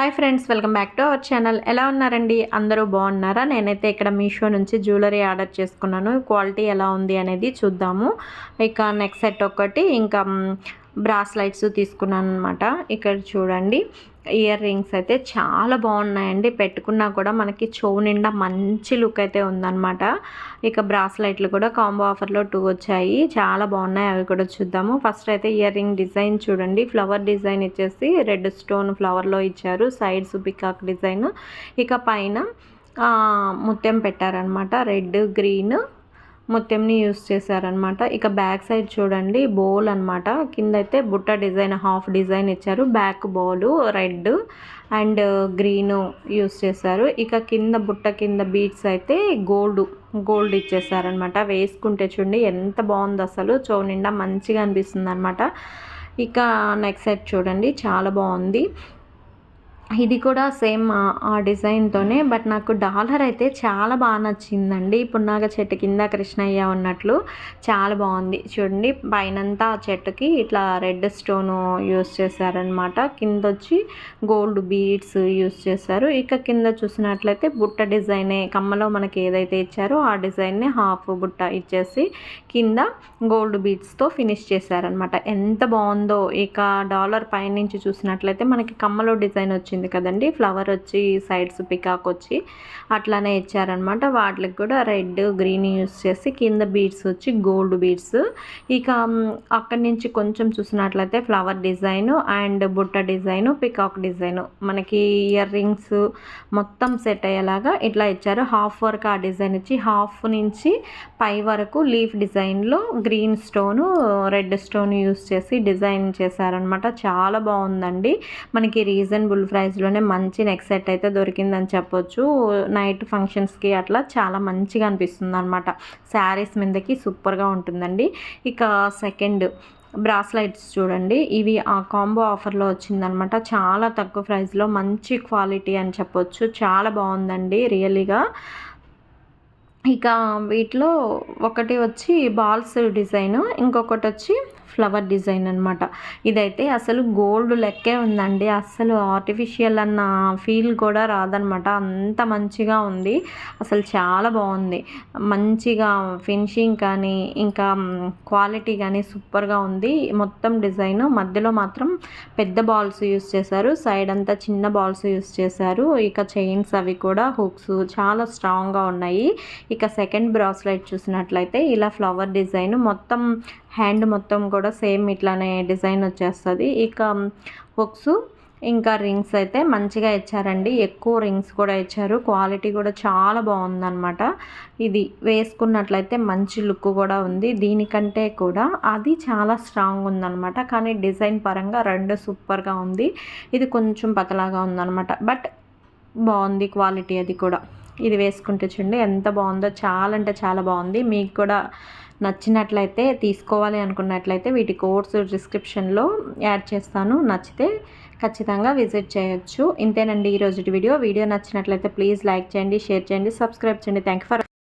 Hi friends welcome back to our channel ఎలా ఉన్నారండి? అందరూ బాగున్నారా? నేనైతే ఇక్కడ మీషో నుంచి జ్యువెలరీ ఆర్డర్ చేసుకున్నాను. క్వాలిటీ ఎలా ఉంది అనేది చూద్దాము. ఇక నెక్స్ట్ సెట్ ఒకటి ఇంకా బ్రాస్లైట్స్ తీసుకున్నాను అనమాట ఇక్కడ చూడండి ఇయర్ రింగ్స్ అయితే చాలా బాగున్నాయండి. పెట్టుకున్నా కూడా మనకి చెవు నిండా మంచి లుక్ అయితే ఉందన్నమాట. ఇక బ్రాస్లైట్లు కూడా కాంబో ఆఫర్లో టూ వచ్చాయి. చాలా బాగున్నాయి. అవి కూడా చూద్దాము. ఫస్ట్ అయితే ఇయర్ రింగ్ డిజైన్ చూడండి. ఫ్లవర్ డిజైన్ ఇచ్చేసి రెడ్ స్టోన్ ఫ్లవర్లో ఇచ్చారు. Sides peacock design. ఇక పైన ముత్యం పెట్టారనమాట రెడ్ గ్రీన్. ముత్యంని యూస్ చేశారనమాట ఇక బ్యాక్ సైడ్ చూడండి బౌల్ అనమాట కింద అయితే బుట్ట డిజైన్ హాఫ్ డిజైన్ ఇచ్చారు. Back bowl red and green use చేశారు. ఇక కింద బుట్ట కింద బీట్స్ అయితే గోల్డ్ గోల్డ్ ఇచ్చేసారనమాట వేసుకుంటే చూడండి ఎంత బాగుంది అసలు. చో నిండా మంచిగా అనిపిస్తుంది అనమాట ఇక నెక్స్ట్ సైడ్ చూడండి చాలా బాగుంది. ఇది కూడా సేమ్ ఆ డిజైన్తోనే బట్ నాకు డాలర్ అయితే చాలా బాగా నచ్చిందండి. పున్నాగ చెట్టు కింద కృష్ణయ్య ఉన్నట్లు చాలా బాగుంది. చూడండి పైనంతా చెట్టుకి ఇట్లా రెడ్ స్టోన్ యూస్ చేశారనమాట కింద వచ్చి గోల్డ్ బీడ్స్ యూస్ చేశారు. ఇక కింద చూసినట్లయితే బుట్ట డిజైనే కమ్మలో మనకి ఏదైతే ఇచ్చారో ఆ డిజైన్నే హాఫ్ బుట్ట ఇచ్చేసి కింద గోల్డ్ బీడ్స్తో ఫినిష్ చేశారనమాట ఎంత బాగుందో. ఇక డాలర్ పైనుంచి చూసినట్లయితే మనకి కమ్మలో డిజైన్ వచ్చింది. వచ్చింది కదండి. ఫ్లవర్ వచ్చి సైడ్స్ పికాక్ వచ్చి అట్లానే ఇచ్చారనమాట. వాటికి కూడా రెడ్ గ్రీన్ యూస్ చేసి కింద బీడ్స్ వచ్చి గోల్డ్ బీడ్స్. ఇక అక్కడి నుంచి కొంచెం చూసినట్లయితే ఫ్లవర్ డిజైన్ అండ్ బుట్ట డిజైన్ పికాక్ డిజైన్. మనకి ఇయర్ రింగ్స్ మొత్తం సెట్ అయ్యేలాగా ఇట్లా ఇచ్చారు. హాఫ్ వరకు ఆ డిజైన్ ఇచ్చి హాఫ్ నుంచి పై వరకు లీఫ్ డిజైన్లో green stone red stone use చేసి డిజైన్ చేశారనమాట. చాలా బాగుందండి. మనకి రీజనబుల్ ప్రైస్ ప్రైస్లోనే మంచి నెక్ సెట్ అయితే దొరికిందని చెప్పొచ్చు. నైట్ ఫంక్షన్స్కి అట్లా చాలా మంచిగా అనిపిస్తుంది అనమాట శారీస్ మీదకి సూపర్గా ఉంటుందండి. ఇక సెకండ్ బ్రాస్లైట్స్ చూడండి. ఇవి ఆ కాంబో ఆఫర్లో వచ్చిందనమాట చాలా తక్కువ ప్రైస్లో మంచి క్వాలిటీ అని చెప్పొచ్చు. చాలా బాగుందండి రియల్లీగా. ఇక వీటిలో ఒకటి వచ్చి బాల్స్ డిజైన్ ఇంకొకటి వచ్చి ఫ్లవర్ డిజైన్ అనమాట ఇదైతే అసలు గోల్డ్ లెక్కే ఉందండి. అసలు ఆర్టిఫిషియల్ అన్న ఫీల్ కూడా రాదనమాట అంత మంచిగా ఉంది. అసలు చాలా బాగుంది. మంచిగా ఫినిషింగ్ కానీ ఇంకా క్వాలిటీ కానీ సూపర్గా ఉంది. మొత్తం డిజైన్ మధ్యలో మాత్రం పెద్ద బాల్స్ యూస్ చేశారు. సైడ్ అంతా చిన్న బాల్స్ యూస్ చేశారు. ఇక చైన్స్ అవి కూడా హుక్స్ చాలా స్ట్రాంగ్గా ఉన్నాయి. ఇక సెకండ్ బ్రాస్లైట్ చూసినట్లయితే ఇలా ఫ్లవర్ డిజైన్ మొత్తం హ్యాండ్ మొత్తం కూడా సేమ్ ఇట్లానే డిజైన్ వచ్చేస్తుంది. ఇక హుక్స్ ఇంకా రింగ్స్ అయితే మంచిగా ఇచ్చారండి. ఎక్కువ రింగ్స్ కూడా ఇచ్చారు. క్వాలిటీ కూడా చాలా బాగుందన్నమాట. ఇది వేసుకున్నట్లయితే మంచి లుక్ కూడా ఉంది. దీనికంటే కూడా అది చాలా స్ట్రాంగ్ ఉందన్నమాట. కానీ డిజైన్ పరంగా రెండు సూపర్గా ఉంది. ఇది కొంచెం పతలాగా ఉందన్నమాట. బట్ బాగుంది క్వాలిటీ అది కూడా. ఇది వేసుకుంటే చూడండి ఎంత బాగుందో. చాలా అంటే చాలా బాగుంది. మీకు కూడా నచ్చినట్లయితే తీసుకోవాలి అనుకున్నట్లయితే వీటి కోర్స్ డిస్క్రిప్షన్లో యాడ్ చేస్తాను. నచ్చితే ఖచ్చితంగా విజిట్ చేయొచ్చు. ఇంతేనండి ఈరోజు వీడియో. వీడియో నచ్చినట్లయితే ప్లీజ్ లైక్ చేయండి షేర్ చేయండి సబ్స్క్రైబ్ చేయండి. Thank for